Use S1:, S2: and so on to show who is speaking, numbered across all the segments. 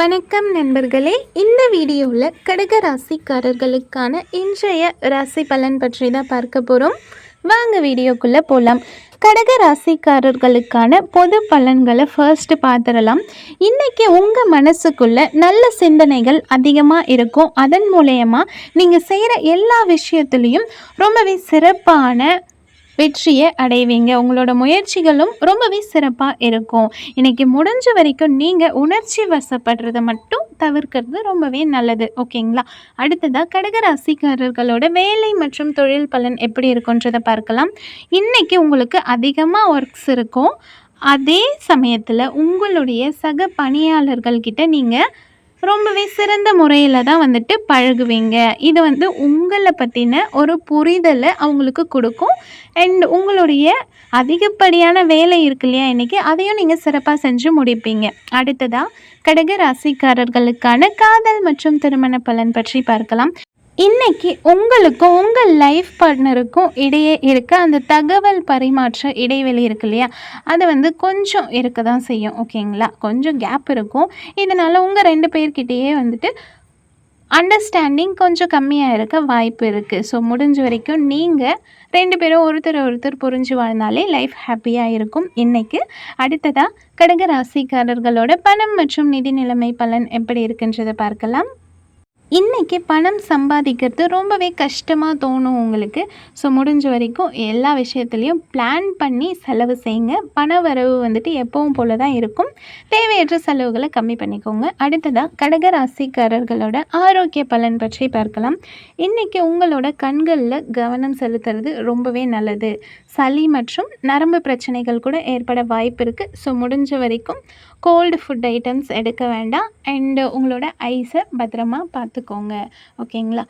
S1: வணக்கம் நண்பர்களே. இந்த வீடியோவில் கடக ராசிக்காரர்களுக்கான இன்றைய ராசி பலன் பற்றி தான் பார்க்க போகிறோம் வாங்க வீடியோக்குள்ளே போகலாம் கடக ராசிக்காரர்களுக்கான பொது பலன்களை ஃபர்ஸ்ட் பார்த்துடலாம். இன்றைக்கி உங்கள் மனசுக்குள்ளே நல்ல சிந்தனைகள் அதிகமாக இருக்கும். அதன் மூலயமா நீங்கள் செய்கிற எல்லா விஷயத்துலேயும் ரொம்பவே சிறப்பான வெற்றியை அடைவீங்க. உங்களோட முயற்சிகளும் ரொம்பவே சிறப்பாக இருக்கும். இன்றைக்கி முடிஞ்ச வரைக்கும் நீங்கள் உணர்ச்சி வசப்படுறத மட்டும் தவிர்க்கிறது ரொம்பவே நல்லது. ஓகேங்களா? அடுத்ததாக கடகராசிக்காரர்களோட வேலை மற்றும் தொழில் பலன் எப்படி இருக்குன்றதை பார்க்கலாம். இன்றைக்கி உங்களுக்கு அதிகமாக ஒர்க்ஸ் இருக்கும். அதே சமயத்தில் உங்களுடைய சக பணியாளர்கள்கிட்ட நீங்கள் ரொம்பவே சிறந்த முறையில் தான் வந்துட்டு பழகுவீங்க. இது வந்து உங்களை பற்றின ஒரு புரிதலை அவங்களுக்கு கொடுக்கும். அண்ட் உங்களுடைய அதிகப்படியான வேலை இருக்கு இல்லையா இன்றைக்கி அதையும் நீங்கள் சிறப்பாக செஞ்சு முடிப்பீங்க. அடுத்ததாக கடக ராசிக்காரர்களுக்கான காதல் மற்றும் திருமண பலன் பற்றி பார்க்கலாம். இன்னைக்கு உங்களுக்கும் உங்கள் லைஃப் பார்ட்னருக்கும் இடையே இருக்க அந்த தகவல் பரிமாற்ற இடைவெளி இருக்கு இல்லையா? அது வந்து கொஞ்சம் இருக்க தான் செய்யும் ஓகேங்களா? கொஞ்சம் கேப் இருக்கும். இதனால் உங்கள் ரெண்டு பேர்கிட்டயே வந்துட்டு அண்டர்ஸ்டாண்டிங் கொஞ்சம் கம்மியாக இருக்க வாய்ப்பு இருக்குது ஸோ முடிஞ்ச வரைக்கும் நீங்கள் ரெண்டு பேரும் ஒருத்தர் ஒருத்தர் புரிஞ்சு வாழ்ந்தாலே லைஃப் ஹாப்பியாக இருக்கும். இன்றைக்கு அடுத்ததாக கடக ராசிக்காரர்களோட பணம் மற்றும் நிதி நிலைமை பலன் எப்படி இருக்குன்றதை பார்க்கலாம். இன்றைக்கி பணம் சம்பாதிக்கிறது ரொம்பவே கஷ்டமாக தோணும் உங்களுக்கு. ஸோ முடிஞ்ச வரைக்கும் எல்லா விஷயத்துலேயும் பிளான் பண்ணி செலவு செய்யுங்க பண வரவு வந்துட்டு எப்பவும் போல தான் இருக்கும். தேவையற்ற செலவுகளை கம்மி பண்ணிக்கோங்க. அடுத்ததாக கடக ராசிக்காரர்களோட ஆரோக்கிய பலன் பற்றி பார்க்கலாம். இன்றைக்கி உங்களோட கண்களில் கவனம் செலுத்துறது ரொம்பவே நல்லது. சளி மற்றும் நரம்பு பிரச்சனைகள் கூட ஏற்பட வாய்ப்பு இருக்குது ஸோ முடிஞ்ச வரைக்கும் கோல்டு ஃபுட் ஐட்டம்ஸ் எடுக்க வேண்டாம். அண்டு உங்களோட ஐஸை பத்திரமா பார்த்துக்கோங்க ஓகேங்களா?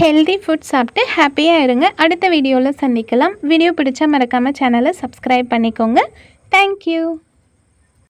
S1: ஹெல்தி ஃபுட் சாப்பிட்டு ஹாப்பியாக இருங்க. அடுத்த வீடியோவில் சந்திக்கலாம். வீடியோ பிடிச்சா மறக்காமல் சேனலை சப்ஸ்கிரைப் பண்ணிக்கோங்க. தேங்க்யூ